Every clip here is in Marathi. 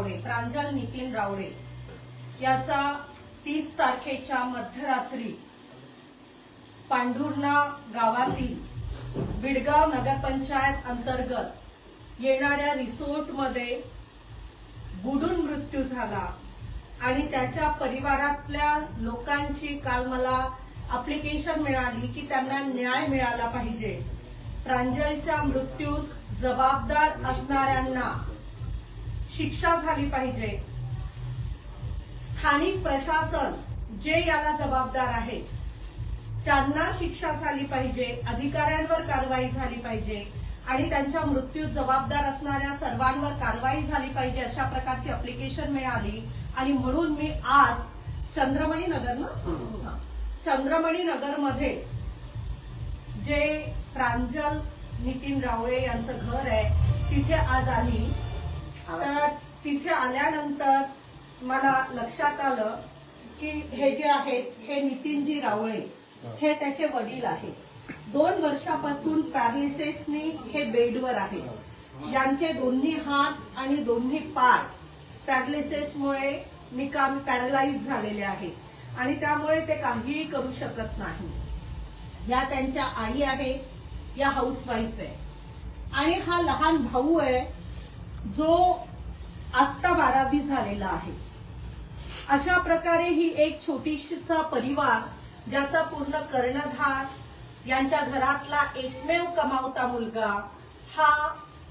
रावळे प्रांजल नितीन रावळे. याचा तीस तारखेच्या मध्यरात्री पांढुर्णा गावातील बिडगाव नगरपंचायत अंतर्गत येणाऱ्या रिसोर्टमध्ये बुडून मृत्यू झाला आणि त्याच्या परिवारातल्या लोकांची काल मला अप्लिकेशन मिळाली की त्यांना न्याय मिळाला पाहिजे. प्रांजलच्या मृत्यूस जबाबदार असणाऱ्यांना शिक्षा झाली पाहिजे. स्थानिक प्रशासन जे याला जबाबदार आहेत त्यांना शिक्षा झाली पाहिजे अधिकाऱ्यांवर कारवाई झाली पाहिजे आणि त्यांच्या मृत्यू जबाबदार असणाऱ्या सर्वांवर कारवाई झाली पाहिजे अशा प्रकारची अप्लिकेशन मिळाली. आणि म्हणून मी आज चंद्रमणी नगर ना चंद्रमणी नगरमध्ये जे प्रांजल नितीन रावळे यांचं घर आहे तिथे आज आली. तर तिथे आल्यानंतर मला लक्षात आलं की हे जे आहेत हे नितीनजी रावळे हे. त्याचे वडील आहेत. दोन वर्षापासून पॅरालिसिसनी हे बेडवर आहे. यांचे दोन्ही हात आणि दोन्ही पाय पॅरालिसिसमुळे निकाम पॅरलाइज झालेले आहेत आणि त्यामुळे ते काहीही करू शकत नाही. या त्यांच्या आई आहेत या हाऊसवाईफ आहे. आणि हा लहान भाऊ आहे जो आत्ता बारावी झालेला आहे. अशा प्रकारे ही एक छोटीशीचा परिवार ज्याचा पूर्ण कर्णधार यांच्या घरातला एकमेव कमावता मुलगा हा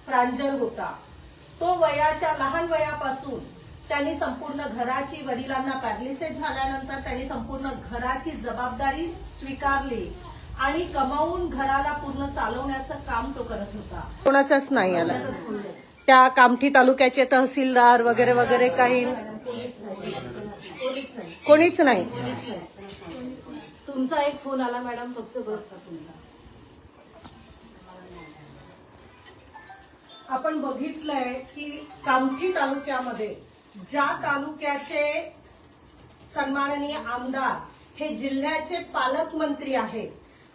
प्रांजल होता. तो वयाच्या लहान वयापासून त्यांनी संपूर्ण घराची वडिलांना पॅरालिसिस झाल्यानंतर त्यांनी संपूर्ण घराची जबाबदारी स्वीकारली आणि कमावून घराला पूर्ण चालवण्याचं काम तो करत होता. कोणाचाच नाही आला. त्या कामठी तालुक्याचे तहसीलदार वगैरे वगैरे काही कोणीच नाही. तुमचा एक फोन आला मॅडम फक्त बस. आपण बघितलंय की कामठी तालुक्यामध्ये ज्या तालुक्याचे सन्माननीय आमदार हे जिल्ह्याचे पालकमंत्री आहेत.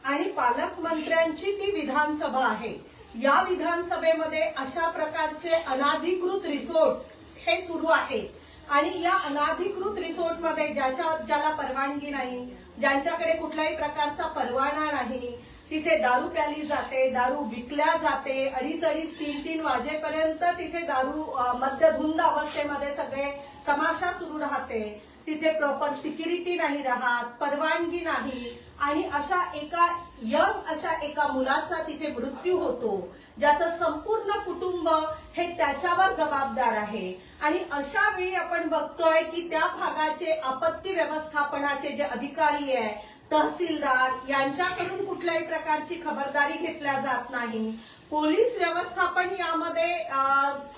आणि पालकमंत्र्यांची ती विधानसभा आहे. या विधानसभेमध्ये अशा प्रकारचे अनाधिकृत रिसोर्ट हे सुरू आहे. आणि या अनाधिकृत रिसोर्टमध्ये ज्याच्या ज्याला परवानगी नाही ज्यांच्याकडे कुठल्याही प्रकारचा परवाना नाही तिथे दारू प्याली जाते दारू विकल्या जाते अडीच अडीच तीन तीन वाजेपर्यंत तिथे दारू मद्यधुंद अवस्थेमध्ये सगळे तमाशा सुरू राहते. तिथे प्रॉपर सिक्युरिटी नाही राहत परवानगी नाही. आणि अशा एका यंग अशा एका मुलाचा तिथे मृत्यू होतो ज्याचं संपूर्ण कुटुंब हे त्याच्यावर जबाबदार आहे. आणि अशा वेळी आपण बघतोय की त्या भागाचे आपत्ती व्यवस्थापनाचे जे अधिकारी आहे तहसीलदार यांच्याकडून कुठल्याही प्रकारची खबरदारी घेतल्या जात नाही. पोलीस व्यवस्थापन यामध्ये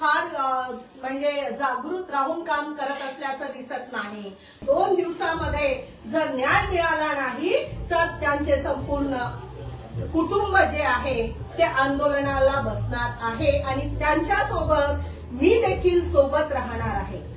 फार म्हणजे जागृत राहून काम करत असल्याचं दिसत नाही. दोन दिवसामध्ये जर न्याय मिळाला नाही तर त्यांचे संपूर्ण कुटुंब जे आहे ते आंदोलनाला बसणार आहे आणि त्यांच्यासोबत मी देखील सोबत राहणार आहे.